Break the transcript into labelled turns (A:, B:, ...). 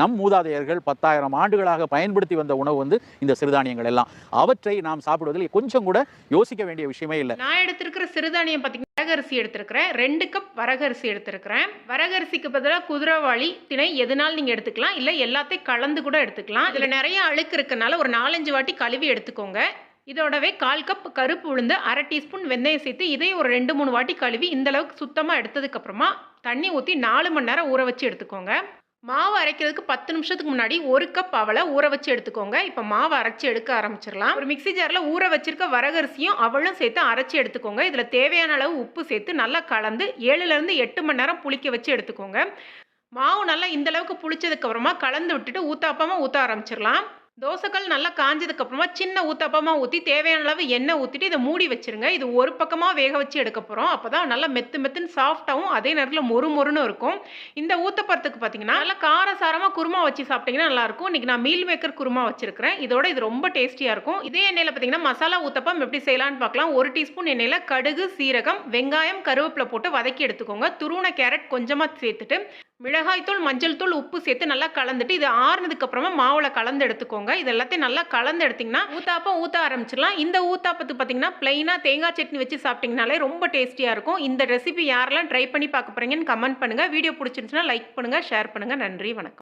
A: நம் மூதாதையர்கள் பத்தாயிரம் ஆண்டுகளாக பயன்படுத்தி வந்த உணவு வந்து இந்த சிறுதானியங்கள் எல்லாம். அவற்றை நாம் சாப்பிடுவதில் கொஞ்சம் கூட யோசிக்க வேண்டிய விஷயமே இல்லை.
B: நான் எடுத்திருக்கிற சிறுதானியம் பார்த்தீங்கன்னா வரகரிசி எடுத்திருக்கிறேன். ரெண்டு கப் வரகரிசி எடுத்திருக்கிறேன். வரகரிசிக்கு பதிலாக குதிரவாளி திணை எதுனாலும் நீங்கள் எடுத்துக்கலாம். இல்லை எல்லாத்தையும் கலந்து கூட எடுத்துக்கலாம். இதில் நிறைய அழுக்கு இருக்கனால ஒரு நாலஞ்சு வாட்டி கழுவி எடுத்துக்கோங்க. இதோடவே கால் கப் கருப்பு உளுந்து அரை டீஸ்பூன் வெந்தயம் சேர்த்து இதையும் ஒரு ரெண்டு மூணு வாட்டி கழுவி இந்த அளவுக்கு சுத்தமாக எடுத்ததுக்கப்புறமா தண்ணி ஊற்றி நாலு மணி நேரம் ஊற வச்சு எடுத்துக்கோங்க. மாவு அரைக்கிறதுக்கு பத்து நிமிஷத்துக்கு முன்னாடி ஒரு கப் அவளை ஊற வச்சு எடுத்துக்கோங்க. இப்போ மாவு அரைச்சி எடுக்க ஆரம்பிச்சிடலாம். ஒரு மிக்ஸி ஜாரில் ஊற வச்சிருக்க வரகரிசியும் அவளும் சேர்த்து அரைச்சி எடுத்துக்கோங்க. இதில் தேவையான அளவு உப்பு சேர்த்து நல்லா கலந்து ஏழுலேருந்து எட்டு மணி நேரம் புளிக்க வச்சு எடுத்துக்கோங்க. மாவு நல்லா இந்தளவுக்கு புளிச்சதுக்கப்புறமா கலந்து விட்டுட்டு ஊத்தாப்பமாக ஊற்ற ஆரம்பிச்சிடலாம். தோசைக்கல் நல்லா காஞ்சதுக்கு அப்புறமா சின்ன ஊத்தப்பமாக ஊற்றி தேவையான அளவு எண்ணெய் ஊற்றிட்டு இதை மூடி வச்சிருங்க. இது ஒரு பக்கமாக வேக வச்சு எடுக்க போகிறோம் அப்போ தான் நல்லா மெத்து மெத்துன்னு சாஃப்டாகவும் அதே நேரத்தில் மொறு மொறுன்னு இருக்கும். இந்த ஊத்தப்பறத்துக்கு பார்த்தீங்கன்னா நல்லா காரசாரமாக குருமா வச்சு சாப்பிட்டீங்கன்னா நல்லாயிருக்கும். இன்றைக்கி நான் மீல் மேக்கர் குருமா வச்சிருக்கிறேன். இதோட இது ரொம்ப டேஸ்டியாக இருக்கும். இதே எண்ணெயில் பார்த்தீங்கன்னா மசாலா ஊத்தப்பம் எப்படி செய்யலாம்னு பார்க்கலாம் ஒரு டீஸ்பூன் எண்ணெயில் கடுகு சீரகம் வெங்காயம் கருவேப்பிலை போட்டு வதக்கி எடுத்துக்கோங்க. துருவன கேரட் கொஞ்சமாக சேர்த்துட்டு மிளகாய்த்தூள் மஞ்சள் தூள் உப்பு சேர்த்து நல்லா கலந்துட்டு இது ஆறுனதுக்கு அப்புறமா மாவுல கலந்து எடுத்துக்கோங்க. இது எல்லாத்தையும் நல்லா கலந்து எடுத்தீங்கன்னா ஊத்தாப்பம் ஊற்ற ஆரம்பிச்சிடலாம். இந்த ஊத்தாப்பத்துக்கு பார்த்தீங்கன்னா ப்ளைனாக தேங்காய் சட்னி வச்சு சாப்பிட்டீங்கனாலே ரொம்ப டேஸ்டியாக இருக்கும். இந்த ரெசிபி யாரெல்லாம் ட்ரை பண்ணி பார்க்க போறீங்கன்னு கமெண்ட் பண்ணுங்கள் வீடியோ பிடிச்சிருந்துச்சுன்னா லைக் பண்ணுங்கள் ஷேர் பண்ணுங்கள் நன்றி வணக்கம்.